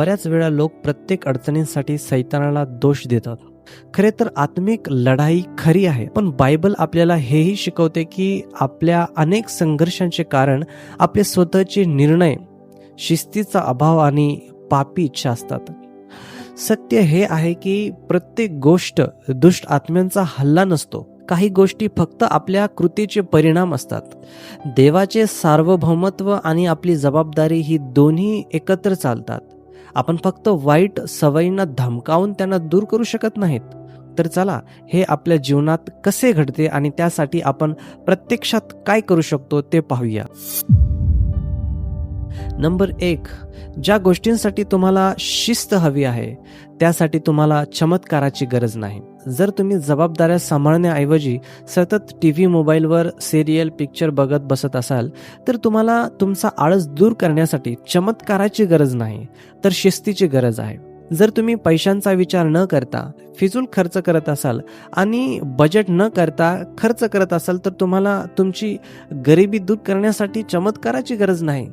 बऱ्याच वेळा लोक प्रत्येक अडचणींसाठी सैतानाला दोष देतात. खरे तर आत्मिक लढाई खरी आहे पण बायबल आपल्याला हेही शिकवते की आपल्या अनेक संघर्षांचे कारण आपले स्वतःचे निर्णय शिस्तीचा अभाव आणि पापी इच्छा असतात. सत्य हे आहे की प्रत्येक गोष्ट दुष्ट आत्म्यांचा हल्ला नसतो. काही गोष्टी फक्त आपल्या कृतीचे परिणाम असतात. देवाचे सार्वभौमत्व आणि आपली जबाबदारी ही दोन्ही एकत्र चालतात. आपण फक्त वाईट सवयींना धमकावून त्यांना दूर करू शकत नाहीत. तर चला हे आपल्या जीवनात कसे घडते आणि त्यासाठी आपण प्रत्यक्षात काय करू शकतो ते पाहूया. नंबर एक ज्या गोष्टींसाठी तुम्हाला शिस्त हवी आहे त्यासाठी तुम्हाला चमत्काराची गरज नाही. जर तुम्ही जबाबदाऱ्या सांभाळण्याऐवजी सतत टी व्ही मोबाईलवर सिरियल पिक्चर बघत बसत असाल तर तुम्हाला तुमचा आळस दूर करण्यासाठी चमत्काराची गरज नाही तर शिस्तीची गरज आहे. जर तुम्ही पैशांचा विचार न करता फिजूल खर्च करत असाल आणि बजेट न करता खर्च करत असाल तर तुम्हाला तुमची गरिबी दूर करण्यासाठी चमत्काराची गरज नाही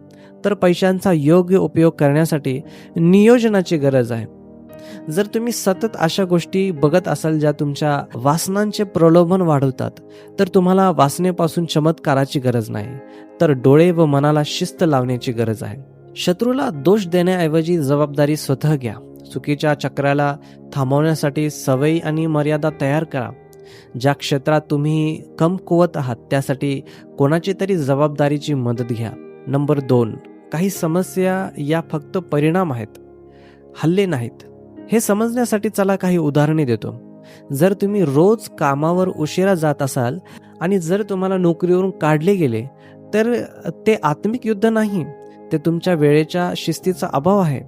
तर पैशांचा योग्य उपयोग करण्यासाठी नियोजनाची गरज आहे. जर तुम्ही सतत अशा गोष्टी बघत असाल ज्या तुमच्या वासनांचे प्रलोभन वाढवतात तर तुम्हाला वासनेपासून चमत्काराची गरज नाही तर डोळे व मनाला शिस्त लावण्याची गरज आहे. शत्रूला दोष देण्याऐवजी जबाबदारी स्वतः घ्या. चुकीच्या चक्राला थांबवण्यासाठी सवयी आणि मर्यादा तयार करा. ज्या क्षेत्रात तुम्ही कमकुवत आहात त्यासाठी कोणाची तरी जबाबदारीची मदत घ्या. नंबर दोन काही समस्या या फक्त परिणाम आहेत. हल्ले नाहीत. हे समजण्यासाठी चला काही उदाहरणे देतो. जर तुम्ही रोज कामावर उशिरा जात असाल आणि जर तुम्हाला नोकरीवरून काढले गेले तर ते आत्मिक युद्ध नाही ते तुमच्या वेळेच्या शिस्तीचा अभाव आहे.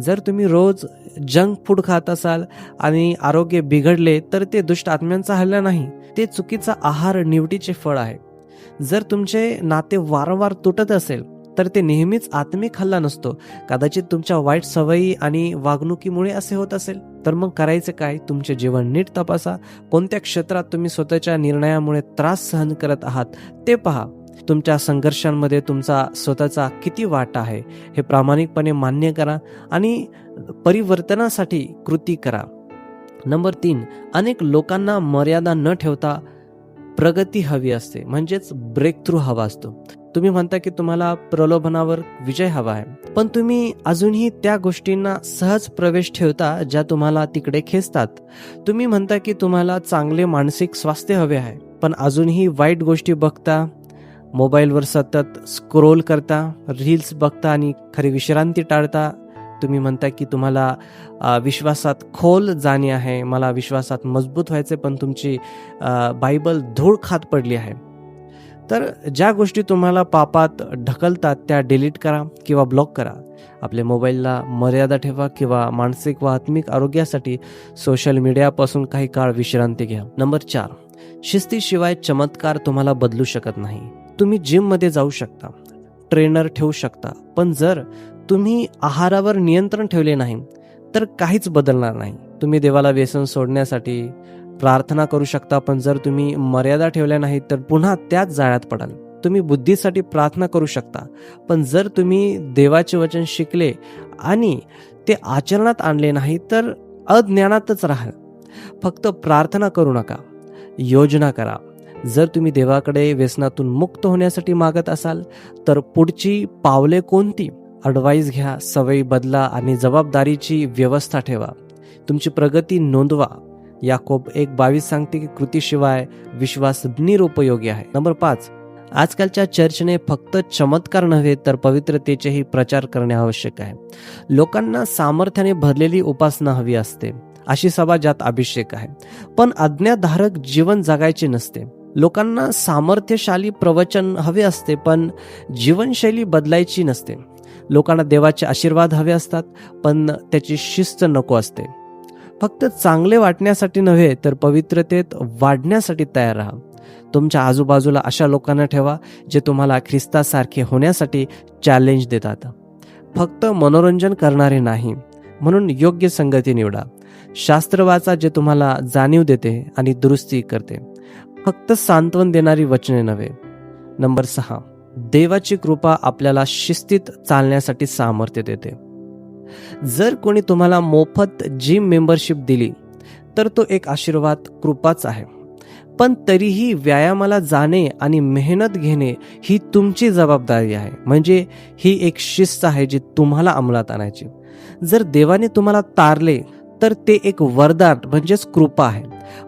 जर तुम्ही रोज जंक फूड खात असाल आणि आरोग्य बिघडले तर ते दुष्ट आत्म्यांचा हल्ला नाही ते चुकीचा आहार निवडीचे फळ आहे. जर तुमचे नाते वारंवार तुटत असेल तर ते नेहमीच आत्मिक हल्ला नसतो. कदाचित तुमच्या वाईट सवयी आणि वागणुकीमुळे असे होत असेल. तर मग करायचं काय? तुमचे जीवन नीट तपासा. कोणत्या क्षेत्रात तुम्ही स्वतःच्या निर्णयामुळे त्रास सहन करत आहात ते पहा. तुमच्या संघर्षांमध्ये तुमचा स्वतःचा किती वाटा आहे? हे प्रामाणिकपणे मान्य करा आणि परिवर्तनासाठी कृती करा. नंबर तीन अनेक लोकांना मर्यादा न ठेवता प्रगती हवी असते. म्हणजेच ब्रेक थ्रू हवा असतो. तुम्ही म्हणता की तुम्हाला प्रलोभनावर विजय हवा आहे. पण तुम्ही अजूनही त्या गोष्टींना सहज प्रवेश ठेवता ज्या तुम्हाला तिकडे खेचतात. तुम्ही म्हणता की तुम्हाला चांगले मानसिक स्वास्थ्य हवे आहे पण अजूनही वाईट गोष्टी बघता मोबाईलवर सतत स्क्रोल करता रील्स बघता आणि खरी विश्रांती टाळता. तुम्ही म्हणता की तुम्हाला विश्वासात खोल जाणे आहे. मला विश्वासात मजबूत व्हायचे पण तुमची बायबल धूळ खात पडली आहे. तर ज्या गोष्टी तुम्हाला पापात ढकलतात त्या डिलीट करा किंवा ब्लॉक करा. आपल्या मोबाईलला मर्यादा ठेवा किंवा मानसिक व आत्मिक आरोग्यासाठी सोशल मीडियापासून काही काळ विश्रांती घ्या. नंबर चार शिस्तीशिवाय चमत्कार तुम्हाला बदलू शकत नाही. तुम्ही जिममध्ये जाऊ शकता ट्रेनर ठेवू शकता पण जर तुम्ही आहारावर नियंत्रण ठेवले नाही तर काहीच बदलणार नाही. तुम्ही देवाला व्यसन सोडण्यासाठी प्रार्थना करू शकता पण जर तुम्ही मर्यादा ठेवल्या नाही तर पुन्हा त्याच जाळ्यात पडाल. तुम्ही बुद्धीसाठी प्रार्थना करू शकता पण जर तुम्ही देवाचे वचन शिकले आणि ते आचरणात आणले नाही तर अज्ञानातच राहाल. फक्त प्रार्थना करू नका योजना करा. जर तुम्ही देवाकडे व्यसनातून मुक्त होण्यासाठी मागत असाल तर पुढची पावले कोणती? अडवाईस घ्या सवयी बदला आणि जबाबदारीची व्यवस्था ठेवा. तुमची प्रगती नोंदवा. याकोब एक बावीस सांगते की कृतीशिवाय विश्वास निरुपयोगी आहे. नंबर पाच आजकालच्या चर्चने फक्त चमत्कार नव्हे तर पवित्रतेचेही प्रचार करणे आवश्यक आहे. लोकांना सामर्थ्याने भरलेली उपासना हवी असते अशी सभा ज्यात अभिषेक आहे. पण आज्ञाधारक जीवन जगायचे नसते. लोकांना सामर्थ्यशाली प्रवचन हवे असते पण जीवनशैली बदलायची नसते. लोकांना देवाचे आशीर्वाद हवे असतात पण त्याची शिस्त नको असते. फक्त चांगले वाटण्यासाठी नव्हे तर पवित्रतेत वाढण्यासाठी तयार राहा. तुमच्या आजूबाजूला अशा लोकांना ठेवा जे तुम्हाला ख्रिस्तासारखे होण्यासाठी चॅलेंज देतात. फक्त मनोरंजन करणारे नाही म्हणून योग्य संगती निवडा. शास्त्रवाचा जे तुम्हाला जाणीव देते आणि दुरुस्ती करते. फक्त सांत्वन देणारी वचने नव्हे. नंबर सहा देवाची कृपा आपल्याला शिस्तीत चालण्यासाठी सामर्थ्य देते. जर कोणी तुम्हाला मोफत जिम मेंबरशिप दिली तर तो एक आशीर्वाद कृपाच आहे. पण तरीही व्यायामाला जाणे आणि मेहनत घेणे ही तुमची जबाबदारी आहे. म्हणजे ही एक शिस्त आहे जी तुम्हाला अंमलात आणायची. जर देवाने तुम्हाला तारले तर ते एक वरदान म्हणजेच कृपा आहे.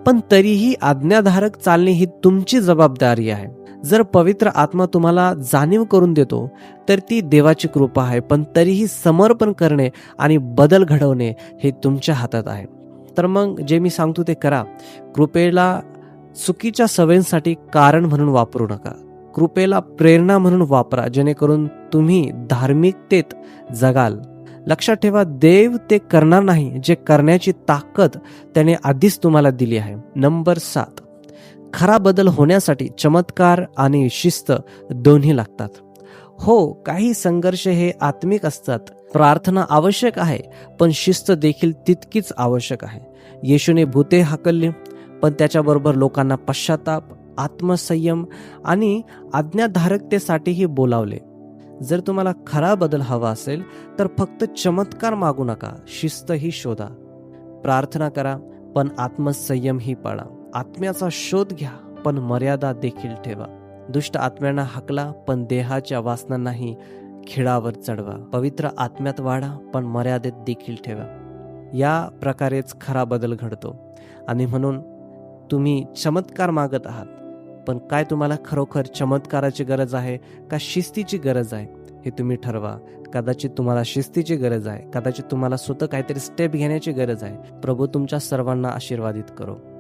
पण तरीही आज्ञाधारक चालणे ही तुमची जबाबदारी आहे. जर पवित्र आत्मा तुम्हाला जाणीव करून देतो तर ती देवाची कृपा आहे पण तरीही समर्पण करणे आणि बदल घडवणे हे तुमच्या हातात आहे. तर मग जे मी सांगतो ते करा. कृपेला चुकीच्या सवयींसाठी कारण म्हणून वापरू नका. कृपेला प्रेरणा म्हणून वापरा जेणेकरून तुम्ही धार्मिकतेत जगाल. लक्षात ठेवा देव ते करणार नाही जे करण्याची ताकद त्याने आधीच तुम्हाला दिली आहे. नंबर सात. खरा बदल होण्यासाठी चमत्कार आणि शिस्त दोन्ही लागतात. हो काही संघर्ष हे आत्मिक असतात. प्रार्थना आवश्यक आहे पण शिस्त देखील तितकीच आवश्यक आहे. येशूने भूते हाकलले पण त्याच्याबरोबर लोकांना पश्चाताप आत्मसंयम आणि आज्ञाधारकतेसाठीही बोलावले. जर तुम्हाला खरा बदल हवा असेल तर फक्त चमत्कार मागू नका शिस्तही शोधा. प्रार्थना करा पण आत्मसंयमही पाळा. आत्म्याचा शोध घ्या पण मर्यादा देखील ठेवा. दुष्ट आत्म्यांना हाकला पण देहाच्या वासनांनाही खिळावर चढवा. पवित्र आत्म्यात वाढा पण मर्यादेत देखील ठेवा. या प्रकारेच खरा बदल घडतो. आणि म्हणून तुम्ही चमत्कार मागत आहात. पण काय तुम्हाला खरोखर चमत्काराची गरज आहे का शिस्तीची गरज आहे हे तुम्ही ठरवा. कदाचित तुम्हाला शिस्तीची गरज आहे कदाचित तुम्हाला स्वतः काहीतरी स्टेप घेण्याची गरज आहे. प्रभू तुमच्या सर्वांना आशीर्वादित करो.